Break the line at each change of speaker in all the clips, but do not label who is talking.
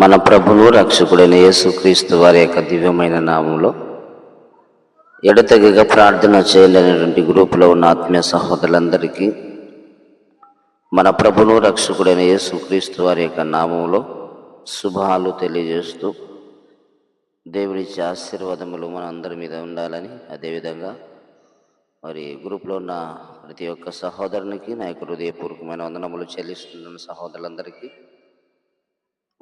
మన ప్రభులు రక్షకుడైన యేసుక్రీస్తు వారి యొక్క దివ్యమైన నామంలో ఎడతెగగా ప్రార్థన చేయలేనటువంటి గ్రూపులో ఉన్న ఆత్మీయ సహోదరులందరికీ మన ప్రభులు రక్షకుడైన యేసుక్రీస్తు వారి యొక్క నామంలో శుభాలు తెలియజేస్తూ దేవుడిచ్చే ఆశీర్వాదములు మన అందరి మీద ఉండాలని అదేవిధంగా మరి గ్రూప్లో ఉన్న ప్రతి ఒక్క సహోదరునికి నా యొక్క హృదయపూర్వకమైన వందనములు చెల్లిస్తున్న సహోదరులందరికీ.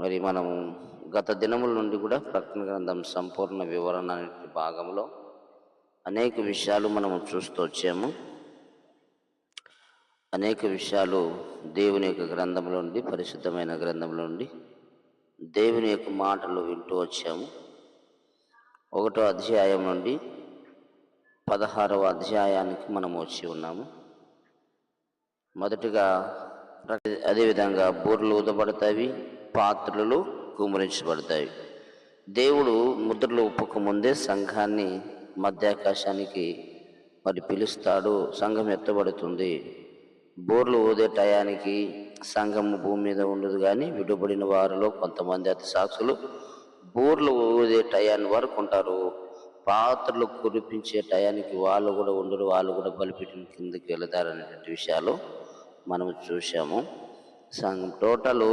మరి మనం గత దినముల నుండి కూడా ప్రకటన గ్రంథం సంపూర్ణ వివరణ అనే భాగంలో అనేక విషయాలు మనము చూస్తూ వచ్చాము. అనేక విషయాలు దేవుని యొక్క గ్రంథంలో నుండి పరిశుద్ధమైన గ్రంథంలో నుండి దేవుని యొక్క మాటలు వింటూ వచ్చాము. ఒకటో అధ్యాయం నుండి పదహారవ అధ్యాయానికి మనం వచ్చి ఉన్నాము. మొదటిగా అదేవిధంగా బూర్లు ఊదబడతాయి పాత్రలు కుమరించబడతాయి దేవుడు ముద్రలు ఒప్పుక ముందే సంఘాన్ని మధ్యాకాశానికి మరి పిలుస్తాడు సంఘం ఎత్తబడుతుంది. బోర్లు ఊదే టయానికి సంఘం భూమి మీద ఉండదు కానీ విడుబడిన వారిలో కొంతమంది అతి సాక్షులు బోర్లు ఊదే టయాన్ని వరకు ఉంటారు పాత్రలు కురిపించే టయానికి వాళ్ళు కూడా ఉండరు వాళ్ళు కూడా బలిపీఠం కిందకి వెళతారు అనేటువంటి విషయాలు మనం చూసాము సంఘం టోటలు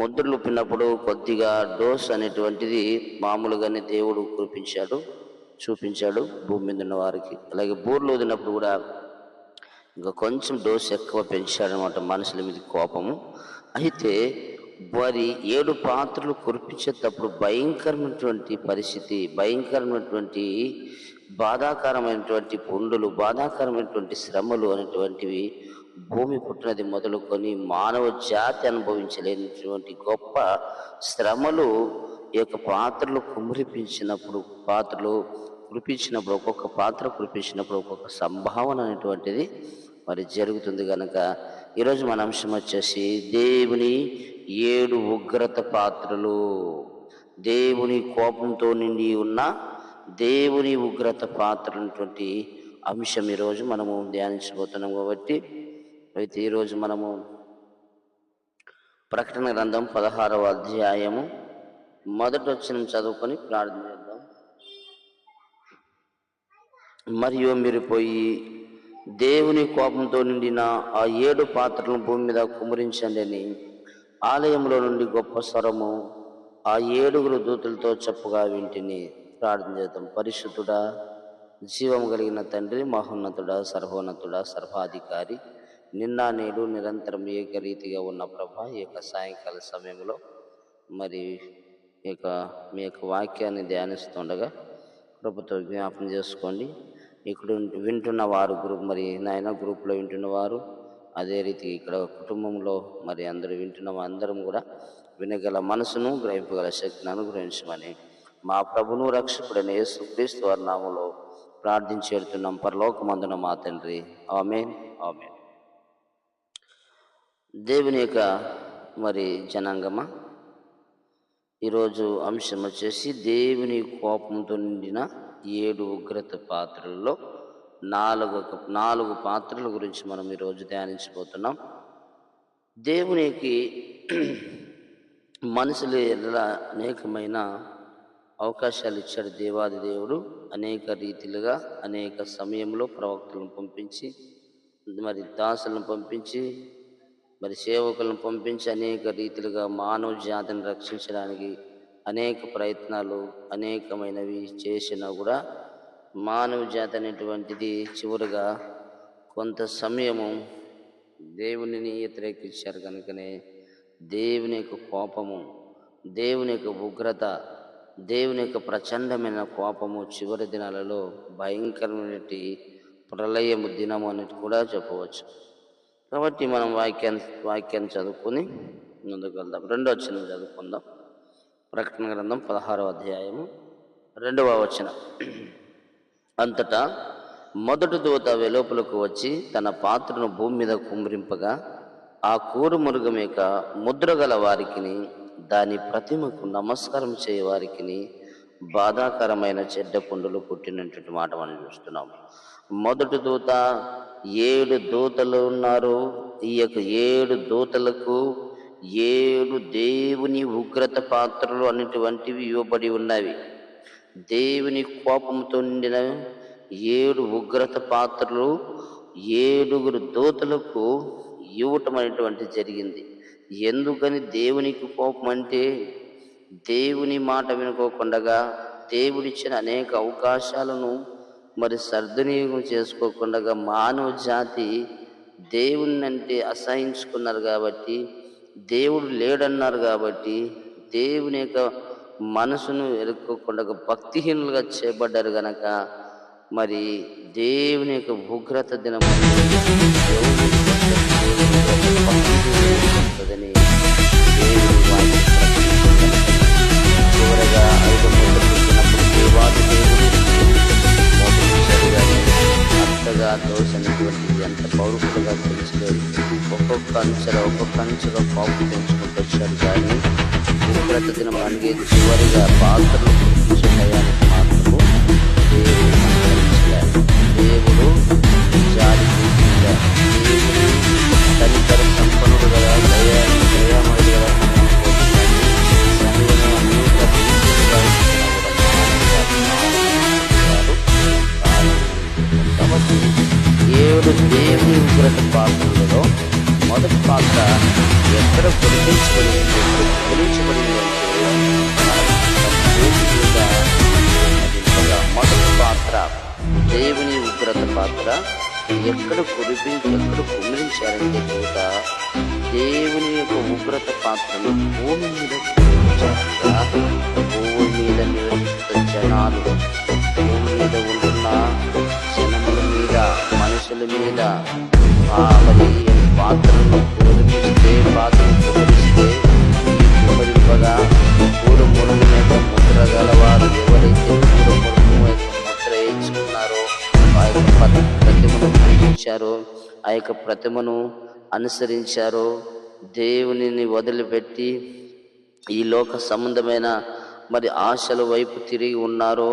ముద్రలు ఉప్పినప్పుడు కొద్దిగా డోస్ అనేటువంటిది మామూలుగానే దేవుడు కురిపించాడు చూపించాడు భూమి మీద ఉన్న వారికి. అలాగే బూర్లు వదిలినప్పుడు కూడా ఇంకా కొంచెం డోస్ ఎక్కువ పెంచాడనమాట మనుషుల మీద కోపము. అయితే వారి ఏడు పాత్రలు కురిపించేటప్పుడు భయంకరమైనటువంటి పరిస్థితి భయంకరమైనటువంటి బాధాకరమైనటువంటి పుండులు బాధాకరమైనటువంటి శ్రమలు అనేటువంటివి భూమి పుట్టినది మొదలుకొని మానవ జాతి అనుభవించలేనటువంటి గొప్ప శ్రమలు ఈ యొక్క పాత్రలు కుమరిపించినప్పుడు పాత్రలు కురిపించినప్పుడు ఒక్కొక్క పాత్ర కురిపించినప్పుడు ఒక్కొక్క సంభావన అనేటువంటిది మరి జరుగుతుంది కనుక ఈరోజు మన అంశం వచ్చేసి దేవుని ఏడు ఉగ్రత పాత్రలు. దేవుని కోపంతో నిండి ఉన్న దేవుని ఉగ్రత పాత్ర అనేటువంటి అంశం ఈరోజు మనము ధ్యానించబోతున్నాం కాబట్టి అయితే ఈరోజు మనము ప్రకటన గ్రంథం పదహారవ అధ్యాయము. మొదటి వచ్చిన చదువుకొని ప్రార్థన చేద్దాం. మరియు మీరు పోయి దేవుని కోపంతో నిండిన ఆ ఏడు పాత్రలను భూమి మీద కుమరించండి అని ఆలయంలో నుండి గొప్ప స్వరము ఆ ఏడుగురు దూతలతో చెప్పుగా వింటిని. ప్రార్థన చేద్దాం. పరిశుద్ధుడా జీవము కలిగిన తండ్రి మహోన్నతుడా సర్వోన్నతుడా సర్వాధికారి నిన్న నేడు నిరంతరం ఏకరీతిగా ఉన్న ప్రభ ఈ యొక్క సాయంకాల సమయంలో మరి ఈ యొక్క మీ యొక్క వాక్యాన్ని ధ్యానిస్తుండగా ప్రభుత్వ జ్ఞాపం చేసుకోండి. ఇక్కడ వింటున్న వారు గ్రూప్ మరి నాయన గ్రూప్లో వింటున్న వారు అదే రీతి ఇక్కడ కుటుంబంలో మరి అందరూ వింటున్న అందరం కూడా వినగల మనసును గ్రహింపగల శక్తిని అనుగ్రహించమని మా ప్రభును రక్షకుడైన యేసుక్రీస్తు వారి నామంలో ప్రార్థించేడుతున్నాం. పరలోకమందున మా తండ్రి. ఆమెన్. ఆమెన్. దేవుని యొక్క మరి జనాంగమా? ఈరోజు అంశం వచ్చేసి దేవుని కోపంతో నిండిన ఏడు ఉగ్రత పాత్రల్లో నాలుగు నాలుగు పాత్రల గురించి మనం ఈరోజు ధ్యానించబోతున్నాం. దేవునికి మనుషులు ఎలా అనేకమైన అవకాశాలు ఇచ్చాడు దేవాది దేవుడు. అనేక రీతిలుగా అనేక సమయంలో ప్రవక్తలను పంపించి మరి దాసులను పంపించి మరి సేవకులను పంపించి అనేక రీతిలుగా మానవ జాతిని రక్షించడానికి అనేక ప్రయత్నాలు అనేకమైనవి చేసినా కూడా మానవ జాతి అనేటువంటిది చివరిగా కొంత సమయము దేవునిని వ్యతిరేకించారు కనుకనే దేవుని యొక్క కోపము దేవుని యొక్క ఉగ్రత దేవుని యొక్క ప్రచండమైన కోపము చివరి దినాలలో భయంకరమైన ప్రళయము దినము అనేది కూడా చెప్పవచ్చు. కాబట్టి మనం వాక్యాన్ని వాక్యాన్ని చదువుకొని ముందుకు వెళ్దాం. రెండో వచ్చిన చదువుకుందాం. ప్రకటన గ్రంథం పదహారవ అధ్యాయము రెండవ వచనం. అంతటా మొదటి దూత వెలోపలకు వచ్చి తన పాత్రను భూమి మీద కుమ్మరింపగా ఆ కూరు మృగం యొక్క ముద్రగల వారికి వారికిని దాని ప్రతిమకు నమస్కారం చేయవారికి బాధాకరమైన చెడ్డ పుండులు పుట్టినటువంటి మాట మనం చూస్తున్నాము. మొదటి దూత ఏడు దూతలు ఉన్నారు. ఈ యొక్క ఏడు దూతలకు ఏడు దేవుని ఉగ్రత పాత్రలు అనేటువంటివి ఇవ్వబడి ఉన్నవి. దేవుని కోపంతో నిండిన ఏడు ఉగ్రత పాత్రలు ఏడుగురు దూతలకు ఇవ్వటం అనేటువంటి జరిగింది. ఎందుకని దేవునికి కోపం అంటే దేవుని మాట వినుకోకుండా దేవుడిచ్చిన అనేక అవకాశాలను మరి సద్వినియోగం చేసుకోకుండా మానవ జాతి దేవుణ్ణంటే అంటే అసహించుకున్నారు కాబట్టి దేవుడు లేడన్నారు కాబట్టి దేవుని యొక్క మనసును ఎరుక్కోకుండా భక్తిహీనులుగా చేపడ్డారు గనక మరి దేవుని యొక్క ఉగ్రత దినం చివరగా ఐదు దేవాది దేవుడు అంతగా దోషమైనటువంటి ఎంత పౌరుషులుగా పెంచలేదు ఒక్కొక్క అంచెలో ఒక్కొక్క అంచెలో కోపం పెంచుకుంటూ వచ్చాడు కానీ ఉగ్రత దినం అనేది చివరిగా పాత్రలు గుర్తించే టయానికి మాత్రము దేవుడు అనుగ్రహించలేదు. దేవుడు జాలి చూపించగా దేవుడు తనితర సంపన్నుడు కదా దయా దయామయుడు కదా సమయము అనేక కాబట్టి దేవుడు దేవుని ఉగ్రత పాత్రలలో మొదటి పాత్ర ఎక్కడ గుర్తించబడింది ఎక్కడ మొదటి పాత్ర దేవుని ఉగ్రత పాత్ర ఎక్కడ కురిపించి ఎక్కడ కుమిరించారంటే దూత దేవుని యొక్క ఉగ్రత పాత్రను భూమి మీద భూమి మీద నివసిస్తున్న జనాలు భూమి మీద ఉంటున్న మనుషుల మీద మరి పాత్రను పూరిస్తే పాత్రను పూరిస్తే పూరింపగా పూరు మురుగు మీద ముద్ర గలవారు ఎవరైతే పూరు మురుగు ముద్ర వేయించుకున్నారో ఆ యొక్క ప్రతిమను పూజించారో ఆ యొక్క ప్రతిమను అనుసరించారో దేవునిని వదిలిపెట్టి ఈ లోక సంబంధమైన మరి ఆశల వైపు తిరిగి ఉన్నారో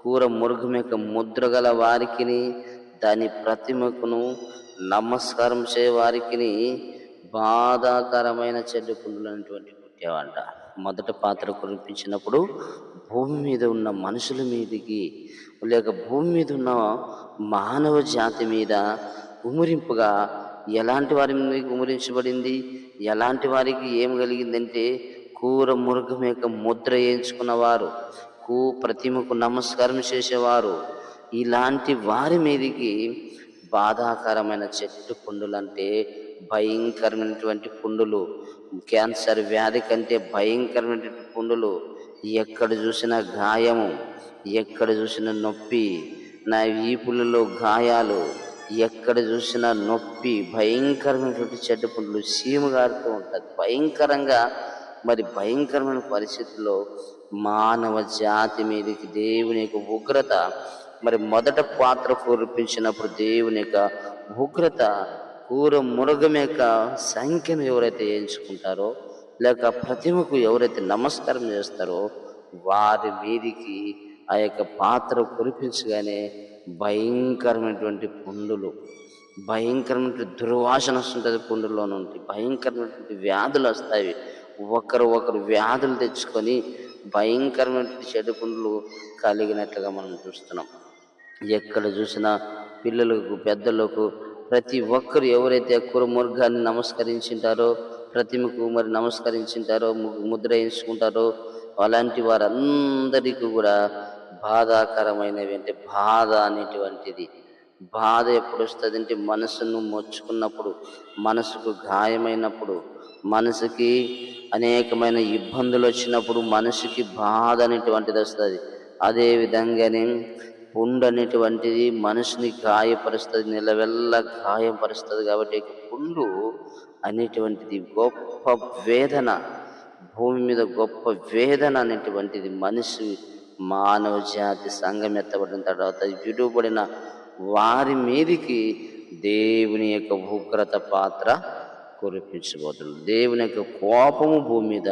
కూర మురుగం యొక్క ముద్ర గల వారికిని దాని ప్రతిమకును నమస్కారం చేయవారికి బాధాకరమైన చెడ్డ కుండులు అనేటువంటి పుట్టావంట. మొదట పాత్ర కురిపించినప్పుడు భూమి మీద ఉన్న మనుషుల మీదికి లేక భూమి మీద ఉన్న మానవ జాతి మీద ఉమరింపుగా ఎలాంటి వారి మీద ఉమరించబడింది ఎలాంటి వారికి ఏం కలిగిందంటే కూర మురుగం యొక్క ముద్ర వేయించుకున్నవారు కూ ప్రతిమకు నమస్కారం చేసేవారు. ఇలాంటి వారి మీదికి బాధాకరమైన చెట్టు పుండులు అంటే భయంకరమైనటువంటి పుండులు. క్యాన్సర్ వ్యాధి కంటే భయంకరమైనటువంటి పుండులు. ఎక్కడ చూసినా గాయము ఎక్కడ చూసినా నొప్పి. నా వీపులలో గాయాలు ఎక్కడ చూసినా నొప్పి. భయంకరమైనటువంటి చెడ్డ పుండులు సీమ గారుతూ ఉంటుంది. భయంకరంగా మరి భయంకరమైన పరిస్థితుల్లో మానవ జాతి మీదకి దేవుని యొక్క ఉగ్రత మరి మొదట పాత్ర కురిపించినప్పుడు దేవుని యొక్క ఉగ్రత కూర మురగం యొక్క సంఖ్యను ఎవరైతే ఎంచుకుంటారో లేక ప్రతిమకు ఎవరైతే నమస్కారం చేస్తారో వారి మీదికి ఆ యొక్క పాత్ర కురిపించగానే భయంకరమైనటువంటి పుండులు భయంకరమైనటువంటి దుర్వాసన వస్తుంటుంది పుండులో నుండి భయంకరమైనటువంటి వ్యాధులు వస్తాయి. ఒకరు ఒకరు వ్యాధులు తెచ్చుకొని భయంకరమైనటువంటి చెడు పుండులు కలిగినట్లుగా మనం చూస్తున్నాం. ఎక్కడ చూసినా పిల్లలకు పెద్దలకు ప్రతి ఒక్కరు ఎవరైతే కురుముర్గాన్ని నమస్కరించింటారో ప్రతిమకు మరి నమస్కరించింటారో ముద్ర వేయించుకుంటారో అలాంటి వారందరికీ కూడా బాధాకరమైనవి అంటే బాధ అనేటువంటిది. బాధ ఎప్పుడు వస్తుంది అంటే మనసును మొచ్చుకున్నప్పుడు మనసుకు గాయమైనప్పుడు మనసుకి అనేకమైన ఇబ్బందులు వచ్చినప్పుడు మనసుకి బాధ అనేటువంటిది వస్తుంది అదేవిధంగానే పుండు అనేటువంటిది మనిషిని గాయపరుస్తుంది నిలవెల్ల గాయపరుస్తుంది కాబట్టి పుండు అనేటువంటిది గొప్ప వేదన భూమి మీద గొప్ప వేదన అనేటువంటిది మనిషి మానవ జాతి సంఘం ఎత్తబడిన తర్వాత విడువబడిన వారి మీదికి దేవుని యొక్క ఉగ్రత పాత్ర కురిపించబోతున్నాడు. దేవుని యొక్క కోపము భూమి మీద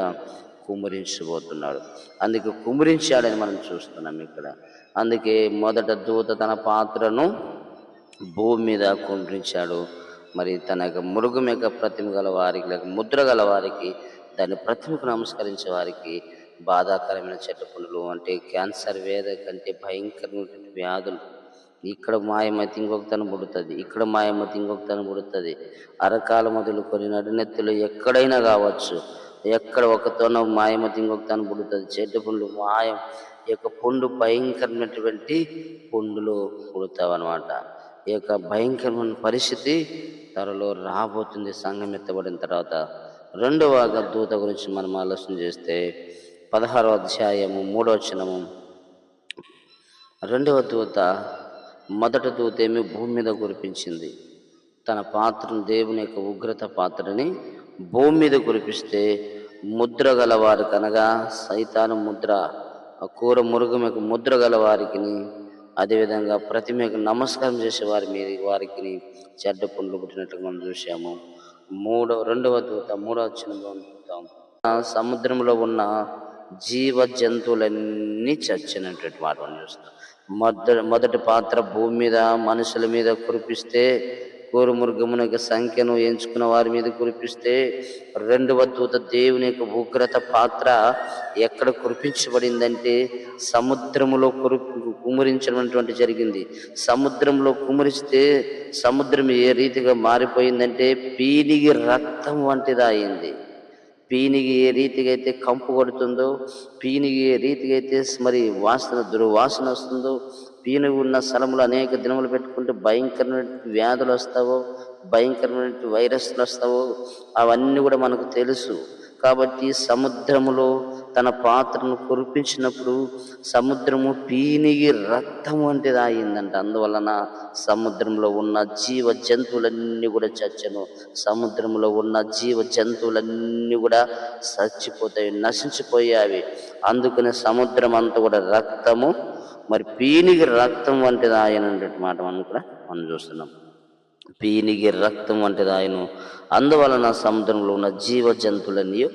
కుమ్మరించబోతున్నాడు. అందుకే కుమ్మరించాడని మనం చూస్తున్నాం ఇక్కడ. అందుకే మొదట దూత తన పాత్రను భూమి మీద కుంపించాడు మరి తన యొక్క మురుగు యొక్క ప్రతిమ గల వారికి లేక ముద్ర గల వారికి దాని ప్రతిమకు నమస్కరించే వారికి బాధాకరమైన చెట్టు పుండులు అంటే క్యాన్సర్ వేద కంటే భయంకరమైనటువంటి వ్యాధులు. ఇక్కడ మాయమైతే ఇంకొక తను పుడుతుంది. ఇక్కడ మాయమతి ఇంకొక తను పుడుతుంది. అరకాల మొదలు కొన్ని నడినెత్తులు ఎక్కడైనా కావచ్చు. ఎక్కడ ఒకతోన మాయమతి ఇంకొక తను పుడుతుంది. చెట్టు పుండ్లు మాయం. యొక్క పుండు భయంకరమైనటువంటి పుండులు పుడతావు అనమాట ఈ యొక్క భయంకరమైన పరిస్థితి త్వరలో రాబోతుంది సంఘం ఎత్తబడిన తర్వాత. రెండవ దూత గురించి మనం ఆలోచన చేస్తే పదహారవ అధ్యాయము మూడవ వచనము. రెండవ దూత మొదటి దూత ఏమి భూమి మీద కురిపించింది. తన పాత్రను దేవుని యొక్క ఉగ్రత పాత్రని భూమి మీద కురిపిస్తే ముద్ర గల కనగా సైతాను ముద్ర కూర మురుగు యొక్క ముద్ర గల వారికి అదేవిధంగా ప్రతిమకు నమస్కారం చేసే వారి మీద వారికి చెడ్డ పుండ్లు పుట్టినట్లు మనం చూసాము మూడవ రెండవ దూత మూడవ చిన్న చూద్దాం. సముద్రంలో ఉన్న జీవ జంతువులన్నీ చచ్చినటువంటి మాట మనం చూస్తాం. మొదటి మొదటి పాత్ర భూమి మీద మనుషుల మీద కురిపిస్తే కోరుమృగమునకు యొక్క సంఖ్యను ఎంచుకున్న వారి మీద కురిపిస్తే రెండవ దూత దేవుని యొక్క ఉగ్రత పాత్ర ఎక్కడ కురిపించబడిందంటే సముద్రములో కురి కుమరించినటువంటి జరిగింది. సముద్రంలో కుమరిస్తే సముద్రం ఏ రీతిగా మారిపోయిందంటే పీనిగి రక్తం వంటిది అయింది పీనిగి ఏ రీతిగా అయితే కంపు కొడుతుందో పీనిగి ఏ రీతిగా అయితే మరి వాసన దుర్వాసన వస్తుందో పీనుగు ఉన్న స్థలములు అనేక దినములు పెట్టుకుంటే భయంకరమైన వ్యాధులు వస్తావో భయంకరమైన వైరస్లు వస్తావో అవన్నీ కూడా మనకు తెలుసు. కాబట్టి సముద్రములో తన పాత్రను కురిపించినప్పుడు సముద్రము పీనిగి రక్తం వంటిది అయిందంట అందువలన సముద్రంలో ఉన్న జీవ జంతువులన్నీ కూడా చచ్చను. సముద్రంలో ఉన్న జీవ జంతువులన్నీ కూడా చచ్చిపోతాయి నశించిపోయావి అందుకనే సముద్రం అంతా కూడా రక్తము మరి పీనిగి రక్తం వంటిది ఆయన మాట మనం కూడా మనం చూస్తున్నాం. పీనిగి రక్తం వంటిది ఆయన అందువలన సముద్రంలో ఉన్న జీవ జంతువులన్నీ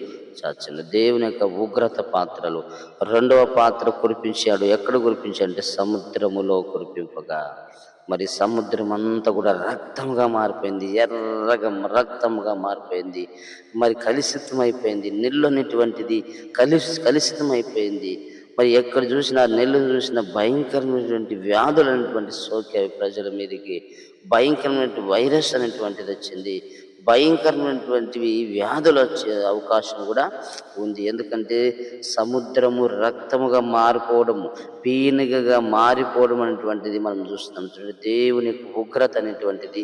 చాచింది దేవుని యొక్క ఉగ్రత పాత్రలు. రెండవ పాత్ర కురిపించాడు. ఎక్కడ కురిపించాడు అంటే సముద్రములో కురిపింపగా. మరి సముద్రం అంతా కూడా రక్తంగా మారిపోయింది. ఎర్రగా రక్తంగా మారిపోయింది. మరి కలుషితం అయిపోయింది నిల్లనిటువంటిది కలిసి కలుషితం అయిపోయింది మరి ఎక్కడ చూసినా నెల్లు చూసినా భయంకరమైనటువంటి వ్యాధులు అనేటువంటి సోకాయి ప్రజల మీదకి భయంకరమైనటువంటి వైరస్ అనేటువంటిది వచ్చింది. భయంకరమైనటువంటివి వ్యాధులు వచ్చే అవకాశం కూడా ఉంది. ఎందుకంటే సముద్రము రక్తముగా మారిపోవడము పీనుగగా మారిపోవడం అనేటువంటిది మనం చూస్తున్నాం. దేవుని ఉగ్రత అనేటువంటిది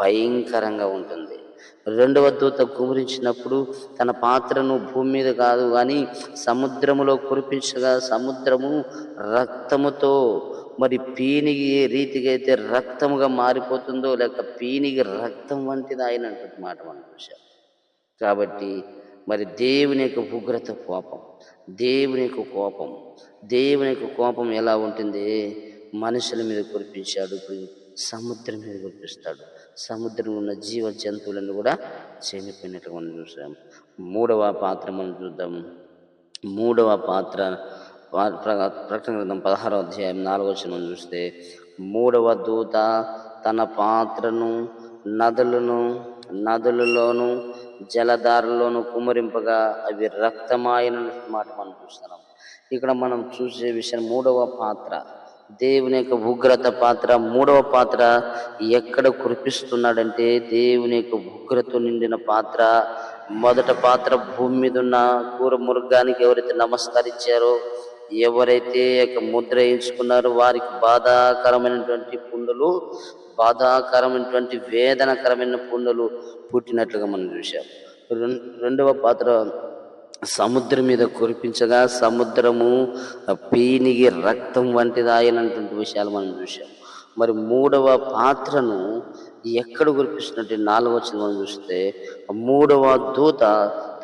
భయంకరంగా ఉంటుంది. రెండవ దూత కుమరించినప్పుడు తన పాత్రను భూమి మీద కాదు కానీ సముద్రములో కురిపించగా సముద్రము రక్తముతో మరి పీనిగి ఏ రీతిగా అయితే రక్తముగా మారిపోతుందో లేక పీనిగి రక్తం వంటిది ఆయన మాట మన విషయం కాబట్టి మరి దేవుని యొక్క ఉగ్రత కోపం దేవుని యొక్క కోపం దేవుని యొక్క కోపం ఎలా ఉంటుంది? మనుషుల మీద కురిపించాడు ఇప్పుడు సముద్రం మీద కురిపిస్తాడు. సముద్రం ఉన్న జీవ జంతువులను కూడా చనిపోయినట్టు మనం చూసాం మూడవ పాత్ర మనం చూద్దాం. మూడవ పాత్ర ప్రకటన గ్రంథం పదహారో అధ్యాయం నాలుగవ వచనం చూస్తే మూడవ దూత తన పాత్రను నదులను నదులలోను జలధారలోను కుమరింపగా అవి రక్తమాయన మాట మనం చూస్తున్నాం. ఇక్కడ మనం చూసే విషయం మూడవ పాత్ర. దేవుని యొక్క ఉగ్రత పాత్ర మూడవ పాత్ర ఎక్కడ కురిపిస్తున్నాడంటే దేవుని యొక్క ఉగ్రత నిండిన పాత్ర. మొదట పాత్ర భూమి మీద ఉన్న కూర మృగానికి ఎవరైతే నమస్కరించారో ఎవరైతే యొక్క ముద్ర వేయించుకున్నారో వారికి బాధాకరమైనటువంటి పుండులు బాధాకరమైనటువంటి వేదనకరమైన పుండులు పుట్టినట్లుగా మనం చూసాం రెండవ పాత్ర సముద్రం మీద కురిపించగా సముద్రము పీనిగి రక్తం వంటిదాయనటువంటి విషయాలు మనం చూసాం మరి మూడవ పాత్రను ఎక్కడ కురిపిస్తున్నట్టు నాలుగవ మనం చూస్తే మూడవ దూత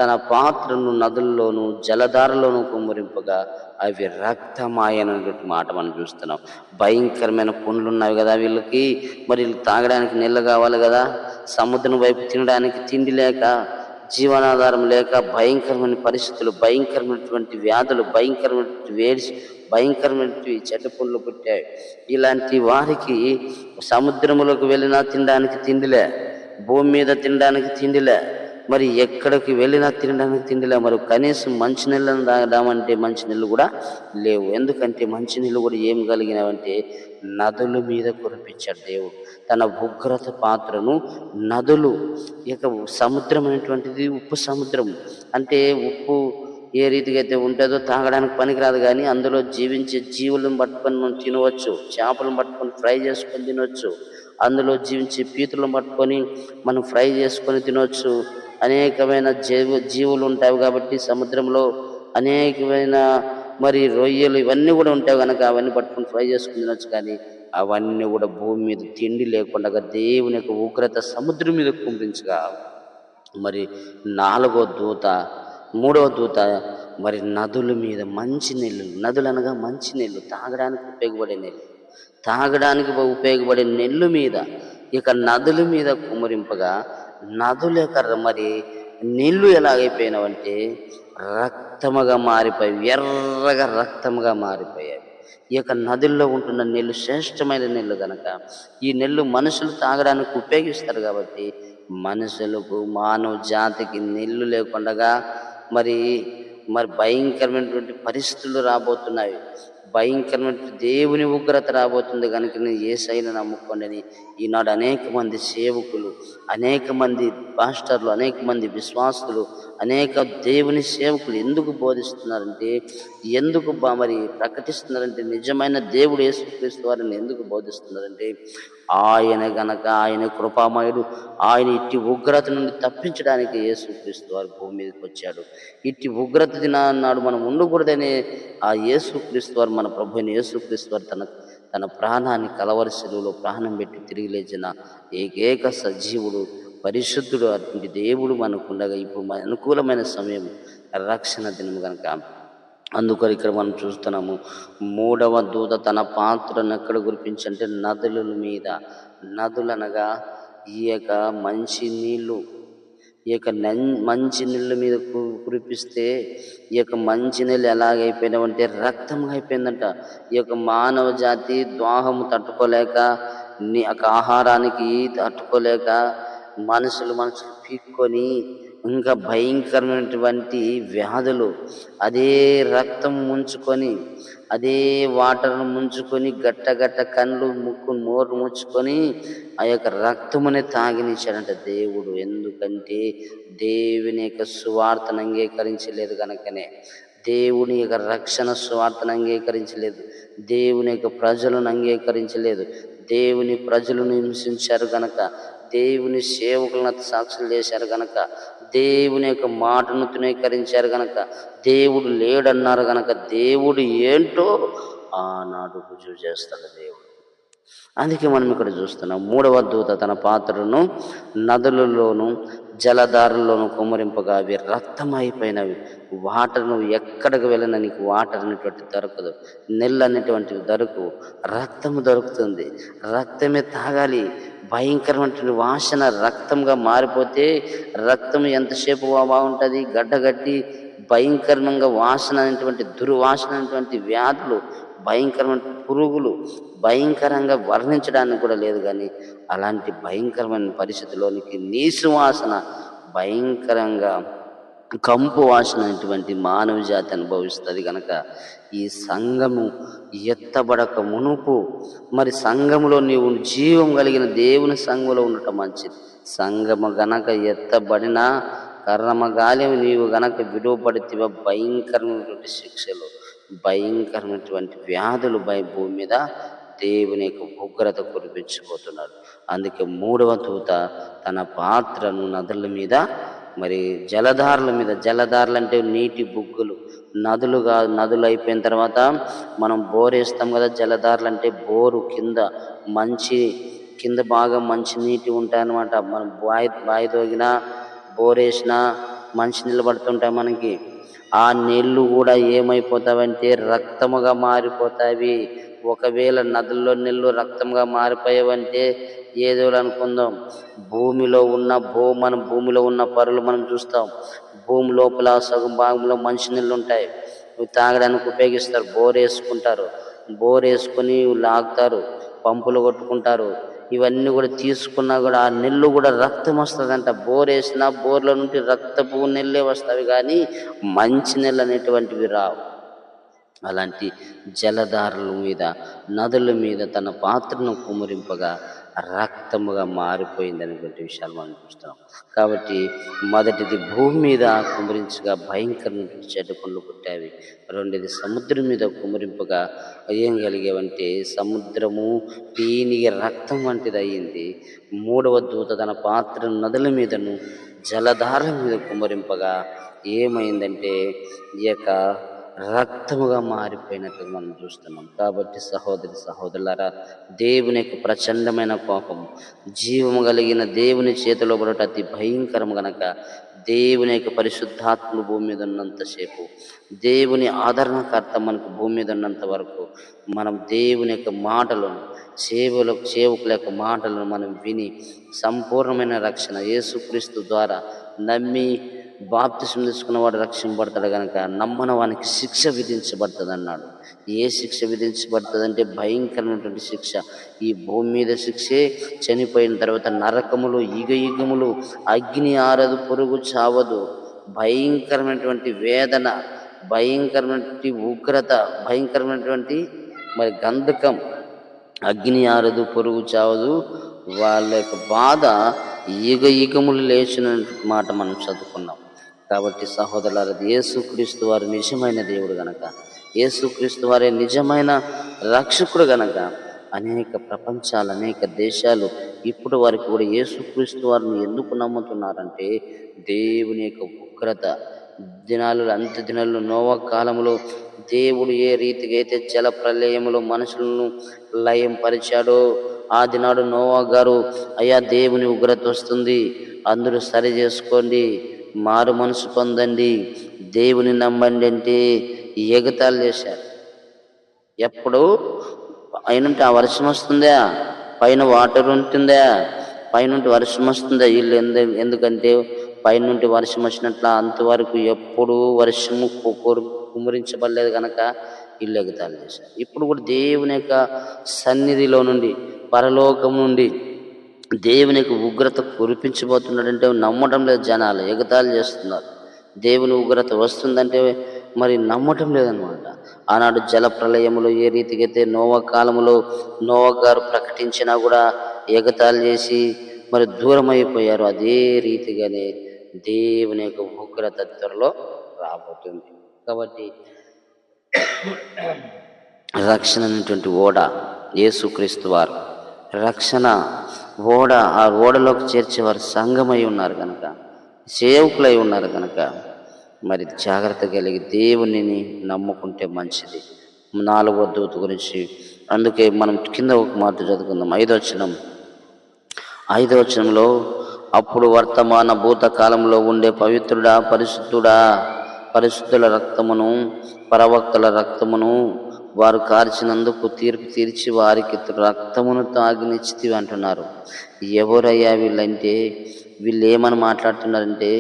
తన పాత్రను నదుల్లోనూ జలధారలోనూ కుమ్మరింపగా అవి రక్తమాయనటువంటి మాట మనం చూస్తున్నాం. భయంకరమైన పుండ్లు ఉన్నాయి కదా వీళ్ళకి మరి వీళ్ళు తాగడానికి నీళ్ళు కావాలి కదా సముద్రం వైపు తినడానికి తిండి లేక జీవనాధారం లేక భయంకరమైన పరిస్థితులు భయంకరమైనటువంటి వ్యాధులు భయంకరమైనటువంటి వేడి భయంకరమైనటువంటి చెడ్డ పనులు పుట్టాయి. ఇలాంటి వారికి సముద్రములోకి వెళ్ళినా తినడానికి తిండిలే భూమి మీద తినడానికి తిండిలే. మరి ఎక్కడికి వెళ్ళినా తినడానికి తిండిలే మరి కనీసం మంచినీళ్ళను తాగడామంటే మంచినీళ్ళు కూడా లేవు. ఎందుకంటే మంచినీళ్ళు కూడా ఏం కలిగినవంటే నదుల మీద కురిపించాడు దేవుడు. తన ఉగ్రత పాత్రను నదులు ఇక సముద్రం అనేటువంటిది ఉప్పు సముద్రం. అంటే ఉప్పు ఏ రీతిగా అయితే ఉంటుందో తాగడానికి పనికిరాదు కానీ అందులో జీవించే జీవులను పట్టుకొని మనం తినవచ్చు. చేపలను పట్టుకొని ఫ్రై చేసుకొని తినవచ్చు. అందులో జీవించి పీతులను పట్టుకొని మనం ఫ్రై చేసుకొని తినవచ్చు అనేకమైన జీవ జీవులు ఉంటాయి కాబట్టి సముద్రంలో అనేకమైన మరి రొయ్యలు ఇవన్నీ కూడా ఉంటాయి కనుక అవన్నీ పట్టుకొని ఫ్రై చేసుకుని తినొచ్చు కానీ అవన్నీ కూడా భూమి మీద తిండి లేకుండా దేవుని యొక్క ఉగ్రత సముద్రం మీద కుమరించగా మరి నాలుగో దూత మూడవ దూత మరి నదుల మీద మంచి నీళ్ళు నదులు అనగా మంచి నీళ్ళు తాగడానికి ఉపయోగపడే నీళ్ళు. తాగడానికి ఉపయోగపడే నెల్లు మీద ఇక నదుల మీద కుమరింపగా నదుల యొక్క మరి నీళ్ళు ఎలాగైపోయినావంటే రక్తముగా మారిపోయి ఎర్రగా రక్తముగా మారిపోయాయి ఈ యొక్క నదుల్లో ఉంటున్న నీళ్ళు శ్రేష్టమైన నీళ్ళు కనుక ఈ నీళ్ళు మనుషులు తాగడానికి ఉపయోగిస్తారు కాబట్టి మనుషులకు మానవ జాతికి నీళ్ళు లేకుండా మరి మరి భయంకరమైనటువంటి పరిస్థితులు రాబోతున్నాయి. భయంకరమైన దేవుని ఉగ్రత రాబోతుంది కనుక నేను ఏ శైలి నమ్ముకోండి ఈనాడు అనేక మంది సేవకులు అనేక మంది పాస్టర్లు అనేక మంది విశ్వాసులు అనేక దేవుని సేవకులు ఎందుకు బోధిస్తున్నారంటే ఎందుకు మరి ప్రకటిస్తున్నారంటే నిజమైన దేవుడు యేసుక్రీస్తు వారిని ఎందుకు బోధిస్తున్నారంటే ఆయన గనక ఆయన కృపామయుడు ఆయన ఇట్టి ఉగ్రత నుండి తప్పించడానికి యేసుక్రీస్తు వారు భూమి మీదకి వచ్చాడు. ఇట్టి ఉగ్రత దినాన్నాడు మనం ఉండకూడదని ఆ యేసుక్రీస్తు వారు మన ప్రభు అయిన యేసుక్రీస్తు వారు తన తన ప్రాణాన్ని కలవరి శిలువలో ప్రాణం పెట్టి తిరిగి లేచిన ఏకైక సజీవుడు పరిశుద్ధుడు అటువంటి దేవుడు మనకుండగా ఇప్పుడు మన అనుకూలమైన సమయం రక్షణ దినం కనుక అందుకని ఇక్కడ మనం చూస్తున్నాము మూడవ దూత తన పాత్రను ఎక్కడ కురిపించంటే నదుల మీద. నదులనగా ఈ యొక్క మంచి నీళ్ళు ఈ యొక్క మంచి నీళ్ళ మీద కు- కురిపిస్తే ఈ యొక్క మంచి నీళ్ళు ఎలాగైపోయినావంటే రక్తంగా అయిపోయిందంట ఈ యొక్క మానవ జాతి దాహము తట్టుకోలేక నీ యొక్క ఆహారానికి తట్టుకోలేక మనుషులు మనుషులు పీక్కొని ఇంకా భయంకరమైనటువంటి వ్యాధులు అదే రక్తం ముంచుకొని అదే వాటర్ను ముంచుకొని గట్ట గట్ట కళ్ళు ముక్కు నోరు ముంచుకొని ఆ యొక్క రక్తమునే తాగినిచ్చాడంట దేవుడు. ఎందుకంటే దేవుని యొక్క సువార్తను అంగీకరించలేదు కనుకనే దేవుని యొక్క రక్షణ సువార్తను అంగీకరించలేదు. దేవుని యొక్క ప్రజలను అంగీకరించలేదు. దేవుని ప్రజలను హింసించారు గనక. దేవుని సేవకులను సాక్షులు చేశారు గనక దేవుని యొక్క మాటను తృణీకరించారు గనక దేవుడు లేడన్నారు గనక దేవుడు ఏంటో ఆనాడు రుజువు చేస్తాడు దేవుడు. అందుకే మనం ఇక్కడ చూస్తున్నాం మూడవ దూత తన పాత్రను నదులలోను జలధారల్లోను కుమ్మరింపగా అవి రక్తమైపోయినవి. వాటర్ నువ్వు ఎక్కడికి వెళ్ళినా నీకు వాటర్ అనేటువంటి దొరకదు. నెల్లు అనేటువంటివి దొరకు రక్తము దొరుకుతుంది. రక్తమే తాగాలి. భయంకరమైనటువంటి వాసన రక్తంగా మారిపోతే రక్తం ఎంతసేపు బాగుంటుంది? గడ్డగట్టి భయంకరంగా వాసన అనేటువంటి దుర్వాసన అనేటువంటి వ్యాధులు భయంకరమైన పురుగులు భయంకరంగా వర్ణించడానికి కూడా లేదు కానీ అలాంటి భయంకరమైన పరిస్థితిలోనికి నీసు వాసన భయంకరంగా కంపు వాసన అనేటువంటి మానవ జాతి అనుభవిస్తుంది కనుక ఈ సంఘము ఎత్తబడక మునుపు మరి సంఘములో నీవు జీవం కలిగిన దేవుని సంఘములో ఉండటం మంచిది. సంఘము గనక ఎత్తబడిన కర్ణమగాలి నీవు గనక విడువబడితే భయంకరమైనటువంటి శిక్షలు. భయంకరమైనటువంటి వ్యాధులు భయ భూమి మీద దేవుని యొక్క ఉగ్రత కురిపించబోతున్నాడు అందుకే మూడవ దూత తన పాత్రను నదుల మీద మరి జలధారల మీద జలధారలు అంటే నీటి బుగ్గులు నదులుగా నదులు అయిపోయిన తర్వాత మనం బోర్ వేస్తాం కదా జలధారలు అంటే బోరు కింద మంచి కింద బాగా మంచి నీటి ఉంటాయన్నమాట. మనం బాయి బాయి తోగినా బోర్ వేసినా మంచి నిలబడుతుంటాయి మనకి. ఆ నీళ్ళు కూడా ఏమైపోతావంటే రక్తముగా మారిపోతావి. ఒకవేళ నదుల్లో నీళ్ళు రక్తంగా మారిపోయావంటే ఏదో అనుకుందాం. భూమిలో ఉన్న భూ మనం భూమిలో ఉన్న పరులు మనం చూస్తాం. భూమి లోపల సగం భాగంలో మంచి నీళ్ళు ఉంటాయి. ఇవి తాగడానికి ఉపయోగిస్తారు. బోర్ వేసుకుంటారు. బోర్ వేసుకొని లాగుతారు. పంపులు కొట్టుకుంటారు. ఇవన్నీ కూడా తీసుకున్నా కూడా ఆ నెల్లు కూడా రక్తం వస్తుందంట. బోర్ వేసినా బోర్లో నుండి రక్తపు నెల్లే వస్తాయి కానీ మంచి నెల్లు అనేటువంటివి రావు. అలాంటి జలధారల మీద నదుల మీద తన పాత్రను కుమరింపగా రక్తముగా మారిపోయింది అనేటువంటి విషయాలు మనం చూస్తున్నాం. కాబట్టి మొదటిది భూమి మీద కుమరించగా భయంకరమైన చెడ్డ పనులు పుట్టావి రెండోది సముద్రం మీద కుమరింపగా ఏం కలిగేవంటే సముద్రము పీనిగి రక్తం వంటిది అయ్యింది మూడవ దూత తన పాత్ర నదుల మీదను జలధారల మీద కుమరింపగా ఏమైందంటే ఈ యొక్క రక్తముగా మారిపోయినట్లు మనం చూస్తున్నాం. కాబట్టి సహోదరి సహోదరులారా దేవుని యొక్క ప్రచండమైన కోపం జీవము కలిగిన దేవుని చేతిలో పడట అతి భయంకరం గనక దేవుని యొక్క పరిశుద్ధాత్మ భూమి మీద ఉన్నంతసేపు దేవుని ఆదరణకర్త మనకు భూమి మీద ఉన్నంత వరకు మనం దేవుని యొక్క మాటలను సేవల సేవకుల యొక్క మాటలను మనం విని సంపూర్ణమైన రక్షణ యేసుక్రీస్తు ద్వారా నమ్మి బాప్తిసం తీసుకున్నవాడు రక్షింపబడతాడు కనుక నమ్మన వానికి శిక్ష విధించబడుతుంది అన్నాడు ఏ శిక్ష విధించబడుతుందంటే భయంకరమైనటువంటి శిక్ష. ఈ భూమి మీద శిక్షే చనిపోయిన తర్వాత నరకములు ఈగ యుగములు అగ్ని ఆరదు పొరుగు చావదు. భయంకరమైనటువంటి వేదన భయంకరమైనటువంటి ఉగ్రత భయంకరమైనటువంటి మరి గంధకం అగ్ని ఆరదు పొరుగు చావదు. వాళ్ళ యొక్క బాధ ఈగ ఈగములు లేచిన మాట మనం చదువుకున్నాం. కాబట్టి సహోదరులది యేసుక్రీస్తు వారు నిజమైన దేవుడు గనక యేసుక్రీస్తు వారే నిజమైన రక్షకుడు గనక అనేక ప్రపంచాలు అనేక దేశాలు ఇప్పుడు వారికి కూడా యేసుక్రీస్తు వారిని ఎందుకు నమ్ముతున్నారంటే దేవుని యొక్క ఉగ్రత. దినాలు అంత్య దినాలు నోవ కాలంలో దేవుడు ఏ రీతిగా అయితే జల ప్రళయములో మనుషులను లయం పరిచాడో ఆ దినాడు నోవా గారు అయ్యా దేవుని ఉగ్రత వస్తుంది. అందరూ సరి చేసుకోండి. మారు మనసు పొందండి. దేవుని నమ్మండి అంటే ఎగతాలు చేశారు. ఎప్పుడు? పైన ఆ వర్షం వస్తుందా? పైన వాటర్ ఉంటుందా? పైన వర్షం వస్తుందా? వీళ్ళు ఎందు ఎందుకంటే పైనుండి వర్షం వచ్చినట్ల అంతవరకు ఎప్పుడు వర్షము కుమరించబడలేదు కురు- కనుక వీళ్ళు ఎగతాలు చేశారు. ఇప్పుడు కూడా దేవుని యొక్క సన్నిధిలో నుండి పరలోకం నుండి దేవుని యొక్క ఉగ్రత కురిపించబోతున్నాడంటే నమ్మటం లేదు జనాలు ఎగతాళి చేస్తున్నారు. దేవుని ఉగ్రత వస్తుందంటే మరి నమ్మటం లేదనమాట ఆనాడు జల ప్రళయములో ఏ రీతికైతే నోవా నోవ కాలములో నోవ గారు ప్రకటించినా కూడా ఎగతాళి చేసి మరి దూరం అయిపోయారు అదే రీతిగానే దేవుని యొక్క ఉగ్రత త్వరలో రాబోతుంది. కాబట్టి రక్షణ అనేటువంటి ఓడ యేసుక్రీస్తు వారు రక్షణ ఓడ ఆ ఓడలోకి చేర్చేవారు సంఘమై ఉన్నారు కనుక సేవకులై ఉన్నారు కనుక మరి జాగ్రత్త కలిగి దేవునిని నమ్ముకుంటే మంచిది. నాలుగో దూత గురించి అందుకే మనం కింద ఒక మాట చదువుకుందాం. ఐదో వచనం. ఐదో వచనంలో అప్పుడు వర్తమాన భూతకాలంలో ఉండే పవిత్రుడా పరిశుద్ధుడా పరిశుద్ధుల రక్తమును పరవక్తల రక్తమును వారు కార్చినందుకు తీర్పు తీర్చి వారికి రక్తమును తాగినిచ్చితివి అంటున్నారు. ఎవరయ్యా వీళ్ళంటే? వీళ్ళు ఏమని మాట్లాడుతున్నారంటే?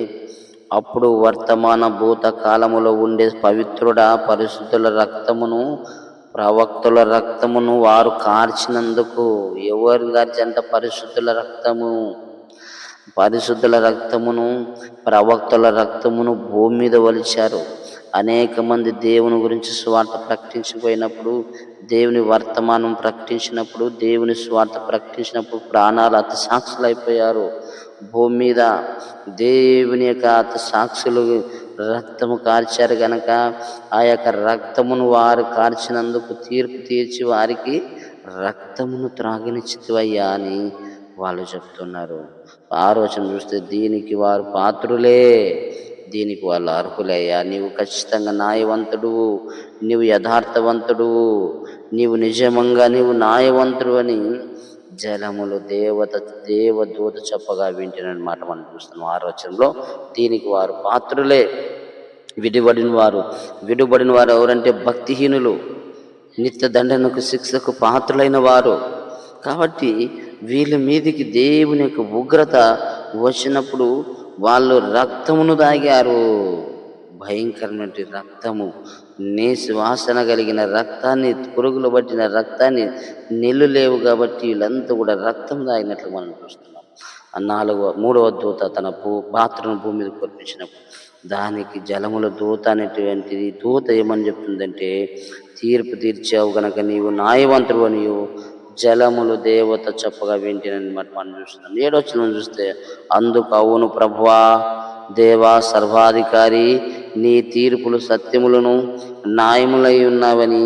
అప్పుడు వర్తమాన భూత కాలములో ఉండే పవిత్రుడ పరిశుద్ధుల రక్తమును ప్రవక్తుల రక్తమును వారు కార్చినందుకు ఎవరు కార్చంత పరిశుద్ధుల రక్తము? పరిశుద్ధుల రక్తమును ప్రవక్తుల రక్తమును భూమి మీద వలిచారు అనేక మంది దేవుని గురించి స్వార్థ ప్రకటించిపోయినప్పుడు దేవుని వర్తమానం ప్రకటించినప్పుడు దేవుని స్వార్థ ప్రకటించినప్పుడు ప్రాణాలు అతి సాక్షులైపోయారు. భూమి మీద దేవుని యొక్క అతి సాక్షులు రక్తము కార్చారు గనక ఆ యొక్క రక్తమును వారు కార్చినందుకు తీర్పు తీర్చి వారికి రక్తమును త్రాగనిచ్చితివయ్యా అని వాళ్ళు చెప్తున్నారు. ఆలోచన చూస్తే దీనికి వారు పాత్రులే. దీనికి వాళ్ళు అర్హులయ్యా. నీవు ఖచ్చితంగా న్యాయవంతుడు నీవు యథార్థవంతుడు నీవు నిజమంగా నీవు న్యాయవంతుడు అని జలములు దేవత దేవదూత చెప్పగా వింటున్నమాట మనం చూస్తున్నాం. ఆలోచనలో దీనికి వారు పాత్రులే. విడిబడిన వారు విడిబడిన వారు ఎవరంటే భక్తిహీనులు నిత్య దండనకు శిక్షకు పాత్రులైన వారు. కాబట్టి వీళ్ళ మీదికి దేవుని యొక్క ఉగ్రత వచ్చినప్పుడు వాళ్ళు రక్తమును తాగారు భయంకరమైన రక్తము. నేసి వాసన కలిగిన రక్తాన్ని పురుగులు పట్టిన రక్తాన్ని నెల్లు లేవు కాబట్టి వీళ్ళంతా కూడా రక్తం తాగినట్లు మనం చూస్తున్నాం. ఆ నాలుగవ మూడవ దూత తన భూ పాత్రను భూమి మీద కురిపించినప్పుడు దానికి జలముల దూత అనేటువంటిది దూత ఏమని చెప్తుందంటే తీర్పు తీర్చావు గనక నీవు న్యాయవంతుడు నీవు జలములు దేవత చెప్పగా వింటినని మాట మనం చూస్తున్నాం. ఏడొచ్చిన చూస్తే అందుకు అవును ప్రభువా దేవా సర్వాధికారి నీ తీర్పులు సత్యములను న్యాయములై ఉన్నావని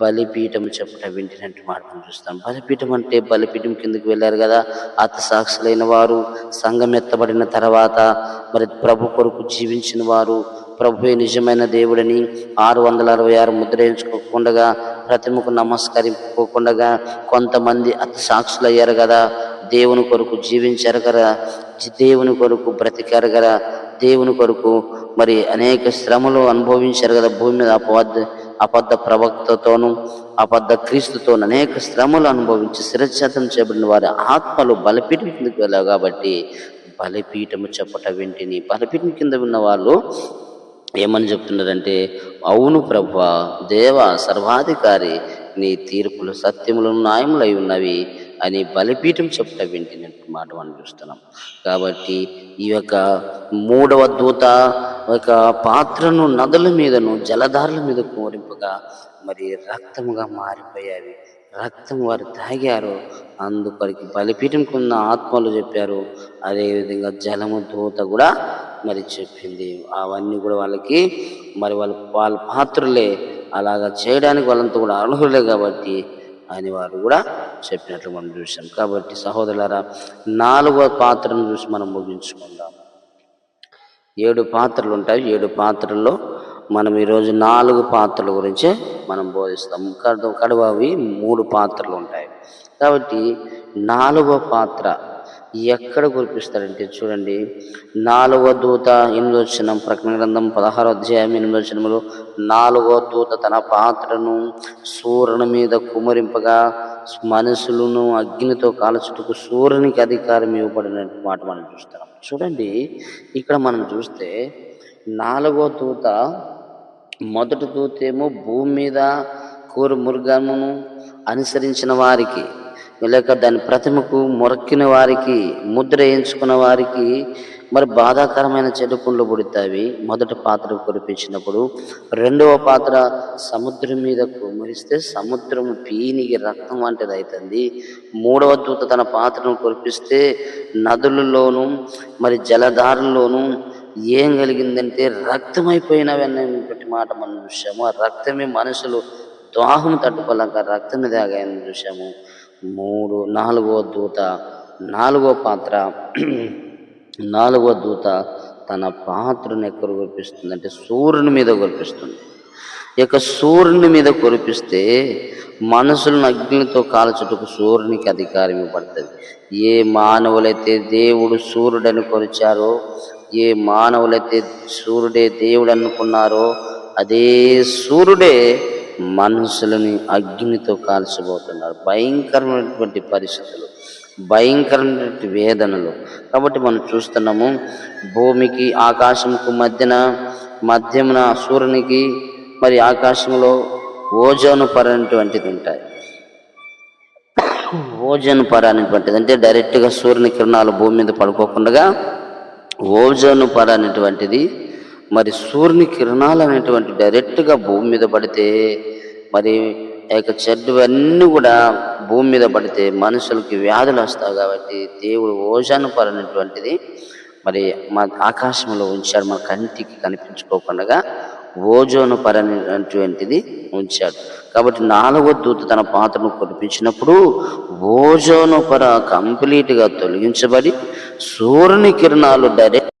బలిపీఠం చెప్పట వింటినట్టు మాట మనం చూస్తాం. బలిపీఠం అంటే బలిపీఠం కిందకి వెళ్ళారు కదా అత సాక్షులైన వారు సంఘం ఎత్తబడిన తర్వాత మరి ప్రభు కొరకు జీవించిన వారు ప్రభువే నిజమైన దేవుడని ఆరు వందల అరవై ఆరు ముద్ర వేయించుకోకుండా ప్రతిమకు నమస్కరించుకోకుండా కొంతమంది అత సాక్షులు అయ్యారు కదా. దేవుని కొరకు జీవించారు కదా. దేవుని కొరకు బ్రతికారు కదా. దేవుని కొరకు మరి అనేక శ్రమలు అనుభవించారు కదా. భూమి మీద అపవాద అబద్ధ ప్రవక్తతోను అబద్ధ క్రీస్తుతో అనేక శ్రమలు అనుభవించి శిరచేతం చేయబడిన వారి ఆత్మలు బలపీఠం కిందకు వెళ్ళావు కాబట్టి బలిపీఠము చెప్పట వెంటిని. బలిపీఠం కింద ఉన్న వాళ్ళు ఏమని చెప్తున్నారంటే అవును ప్రభు దేవ సర్వాధికారి నీ తీర్పులు సత్యములు న్యాయములై ఉన్నవి అని బలిపీఠం చెప్పుట వింటినట్టు మాట మనం చూస్తున్నాం. కాబట్టి ఈ యొక్క మూడవ దూత ఒక పాత్రను నదుల మీదను జలధారుల మీద కోరింపగా మరి రక్తముగా మారిపోయాయి రక్తం వారు తాగారు. అందుకొరికి బలిపీఠం కింద ఆత్మలు చెప్పారు. అదేవిధంగా జలము దూత కూడా మరి చెప్పింది. అవన్నీ కూడా వాళ్ళకి మరి వాళ్ళ వాళ్ళ పాత్రలే. అలాగా చేయడానికి వాళ్ళంతా కూడా అర్హులే కాబట్టి అని వారు కూడా చెప్పినట్లు మనం చూసాం కాబట్టి సహోదరులారా నాలుగవ పాత్రను చూసి మనం ముగించుకుందాం. ఏడు పాత్రలు ఉంటాయి. ఏడు పాత్రల్లో మనం ఈరోజు నాలుగు పాత్రల గురించే మనం బోధిస్తాం. కడు కడవవి మూడు పాత్రలు ఉంటాయి. కాబట్టి నాలుగవ పాత్ర ఎక్కడ కురిపిస్తారంటే చూడండి. నాలుగో దూత ఎనిమిది వచ్చిన ప్రకటన గ్రంథం పదహారో అధ్యాయం ఎనిమిది వచ్చినములు నాలుగో దూత తన పాత్రను సూర్యుని మీద కుమరింపగా మనుషులను అగ్నితో కాల్చుటకు సూర్యునికి అధికారం ఇవ్వబడిన మాట మనం చూస్తాం. చూడండి ఇక్కడ మనం చూస్తే నాలుగో దూత మొదటి దూతేమో భూమి మీద కూరు మృగమును అనుసరించిన వారికి లేక దాని ప్రతిమకు మొరక్కిన వారికి ముద్ర వేయించుకున్న వారికి మరి బాధాకరమైన చెడు పుండ్లు పుడతావి మొదటి పాత్ర కురిపించినప్పుడు రెండవ పాత్ర సముద్రం మీద కుమరిస్తే సముద్రం పీనికి రక్తం వంటిది అవుతుంది మూడవ దూత తన పాత్రను కురిపిస్తే నదులలోనూ మరి జలధారుల్లోనూ ఏం కలిగిందంటే రక్తమైపోయినవన్నీ మాట మనం చూసాము ఆ రక్తమే మనుషులు దాహం తట్టుకోలేక రక్తమే తాగాయని చూసాము మూడు నాలుగో దూత నాలుగో పాత్ర నాలుగో దూత తన పాత్రను ఎక్కడ కురిపిస్తుంది అంటే సూర్యుని మీద కురిపిస్తుంది. ఈ యొక్క సూర్యుని మీద కురిపిస్తే మనుషులను అగ్నితో కాల్చుటకు సూర్యునికి అధికారం ఇవ్వబడుతుంది ఏ మానవులైతే దేవుడు సూర్యుడని కొరిచారో ఏ మానవులైతే సూర్యుడే దేవుడు అనుకున్నారో అదే సూర్యుడే మనుషులని అగ్నితో కాల్చిపోతున్నారు భయంకరమైనటువంటి పరిస్థితులు భయంకరమైనటువంటి వేదనలు. కాబట్టి మనం చూస్తున్నాము భూమికి ఆకాశంకు మధ్యన మధ్యమున సూర్యునికి మరి ఆకాశంలో ఓజోను పొర అనేటువంటిది ఉంటాయి. ఓజోన్ పొర అనేటువంటిది అంటే డైరెక్ట్గా సూర్యుని కిరణాలు భూమి మీద పడుకోకుండా ఓజోన్ పొర అనేటువంటిది మరి సూర్యుని కిరణాలు అనేటువంటి డైరెక్ట్గా భూమి మీద పడితే మరి ఆ యొక్క చెడ్డవన్నీ కూడా భూమి మీద పడితే మనుషులకి వ్యాధులు వస్తాయి కాబట్టి దేవుడు ఓజోను పొర అనేటువంటిది మరి మా ఆకాశంలో ఉంచారు మన కంటికి కనిపించుకోకుండా ఓజోను పొర ఉంచాడు. కాబట్టి నాలుగో దూత తన పాత్రను కురిపించినప్పుడు ఓజోను పొర కంప్లీట్గా తొలగించబడి సూర్యుని కిరణాలు డైరెక్ట్